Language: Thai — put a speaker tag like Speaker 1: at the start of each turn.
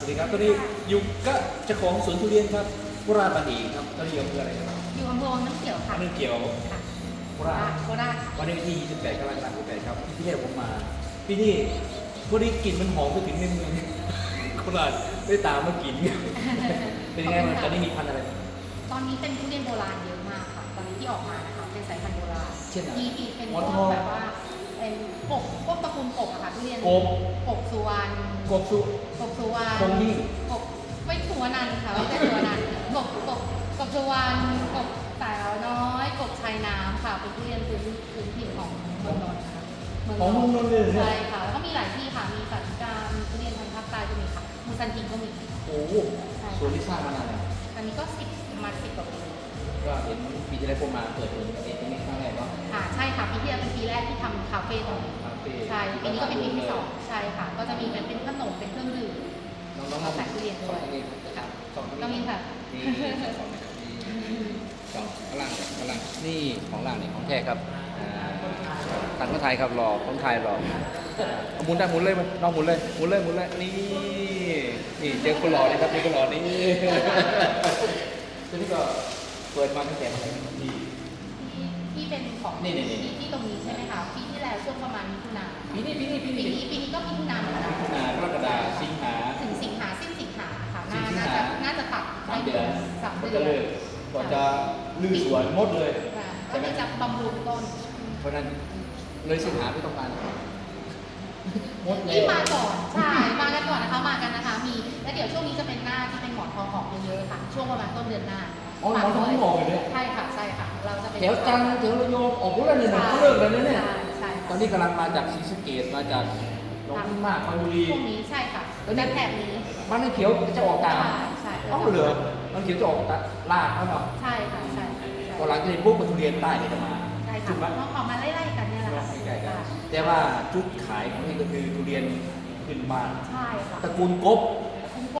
Speaker 1: สวัสดีครับตอนนี้อยู่ก็เจ้าของสวนทุเรียนครับกุราบันดีครับตอนนี้อยู่อำเภออะไรครับ
Speaker 2: อยู่อำเภอวังน้ำเขียวค่ะ
Speaker 1: อันนี้เกี่ยว
Speaker 2: ค่ะ
Speaker 1: กุราช
Speaker 2: โคราช
Speaker 1: วันนี้ที่28กรกฎาคม28ครับที่นี่ผมมาที่นี่พอดีกลิ่นมันหอมไปถึงในเมืองกุราชได้ตามมากินเป็นยังไงบ้างตอนนี้มีพันธุ์อะไร
Speaker 2: ตอนนี้เป็นทุเรียนโบราณเยอะมากค่ะ ตอนนี้ที่ออกมานะคะเป็นสายพันธุ์โบราณ
Speaker 1: เช่นอะไร
Speaker 2: มีมีเป็น
Speaker 1: หม
Speaker 2: พ
Speaker 1: อ
Speaker 2: ว
Speaker 1: น
Speaker 2: ก
Speaker 1: ทอง
Speaker 2: แบบว่า เป็นกบพวกตระกูลกบอะค่ะทุเรียน
Speaker 1: กบ
Speaker 2: กบสุวรรณ
Speaker 1: กบสุ
Speaker 2: กบสุวรรณ
Speaker 1: คงยิ่ง
Speaker 2: กบไม่สุวรรณค่ะไม่ใช่สุวรรณกบกบกบสุวรรณกบสาวน้อย กบชายน้ำค่ะเป็นทุเรียนพื้นพื้นถิ่นของเมืองนนท์นะคะ
Speaker 1: ของเมืองนนท์เลยเหรอเนี่ย
Speaker 2: ใช่ค่ะแล้วก็มีหลายที่ค่ะมีสัตว์การมีทุเรียนทางภาคใต้ก็มีค่ะมูซันทิงก็มี
Speaker 1: โอ้โหสวนที่สร้างมานานแล้ว
Speaker 2: อันนี้ก็สิบประมาณสิบกว่าปี
Speaker 1: ก็เห็นปีที่แล้วผมมาเปิดเป็นเองตรงนี้ครั้งแรกเนาะ
Speaker 2: ค่ะใช่ค่ะปีที่แล้วเป็นปีแรกที่ทำคาเฟ่ตรงนี้
Speaker 1: คาเฟ่
Speaker 2: ใช่ปีนี้ก็เป็นปีที่สองใช่ค่ะ ก็จะมีเป็นเป็นขนมเป็นเครื่องดื่ม
Speaker 1: น้องๆมา
Speaker 2: ขายทุเรียนด้วย
Speaker 1: สองนี่ครับสอง
Speaker 2: ก็มีค่ะ
Speaker 1: นี่สองนะครับนี่สองข้างล่างข้างล่างนี่ของล่างนี่ของแท้ครับอ่าตัดคนไทยครับรอคนไทยรอเอาหมุนได้หมุนเลยมันน้องหมุนเลยหมุนเลยหมุนเลยนี่นี่เจอคนหล่อเลยครับนี่คนหล่อนี่ตัวนี้ก็เปิดมาตั้งแต่เมื่อไหร่นี่
Speaker 2: ที่ที่เป็นของ
Speaker 1: นี่นี่นี่
Speaker 2: ที่ที่ตรงนี้ใช่ไหมคะปีที่แล้วช่วงประมาณมิถุนา
Speaker 1: ปีนี้ปีนี้ปี
Speaker 2: ปี
Speaker 1: นี้
Speaker 2: นี้ปีนี้ก็มิถุนาเหมือนกัน
Speaker 1: มิถุนากรกฎาสิงหา
Speaker 2: ถึงสิงหาสิ้นสิงหาค่ะ
Speaker 1: สิ้
Speaker 2: น่าน
Speaker 1: สิง
Speaker 2: น่า
Speaker 1: หา
Speaker 2: จะน่าจะตัด
Speaker 1: สามเดือน
Speaker 2: สาม
Speaker 1: ก็
Speaker 2: เดื
Speaker 1: จะ
Speaker 2: อน
Speaker 1: เลิกก็จะลื้อสวนหมดเลย
Speaker 2: ค่ะก็
Speaker 1: ใช่ไหม
Speaker 2: จะบำรุงต้น
Speaker 1: เพราะฉะนั้นเลยสิงหาไม่ต้องการหมดเลย
Speaker 2: นี่มาก่อนใช่มากันก่อนนะคะมากันนะคะ มีแล้วเดี๋ยวช่วงนี้จะเป็นหน้าที่เป็นหมอนทองออกเยอะๆค่ะ ช่วงประมาณต้นเดือนหน้า
Speaker 1: อ๋อหมอนทองไม่ออกเลยเนี่ย
Speaker 2: ใช่ค่ะใช่ค่ะ เราจะเป็น
Speaker 1: แถวจันทร์แถวระยองออกหมดเลยเนี่ยนะเขาเลิกเลยนะเนี่ย
Speaker 2: ใช่ใช่
Speaker 1: ตอนนี้กำลังมาจากศรีสะเกดมาจากหนองมากคอนบุรี
Speaker 2: ช่วงนี้ใช่ค่ะ
Speaker 1: แล้วนี่
Speaker 2: แต่แถบนี้
Speaker 1: มันเขียวจะออกกลาง
Speaker 2: ใช่ใช่
Speaker 1: เอ้าเหลือมันเขียวจะออกลากเขาเนาะ
Speaker 2: ใช่ค่ะใช่ใช่
Speaker 1: พอหลังจากนี้ปุ๊บมันทุเรียนใต้เนี่ยจะมา
Speaker 2: ใช่
Speaker 1: ถู
Speaker 2: ค่ะ
Speaker 1: กไหม
Speaker 2: เพราะเอามาไล่ๆกันเนี่ยแหละค่ะ
Speaker 1: ใกล้ๆกันแต่ว่าจุดขายของนี่ก็คือทุเรียนขึ้นบ้าน
Speaker 2: ใช่ค่ะ
Speaker 1: ตระกูลกบ
Speaker 2: ใ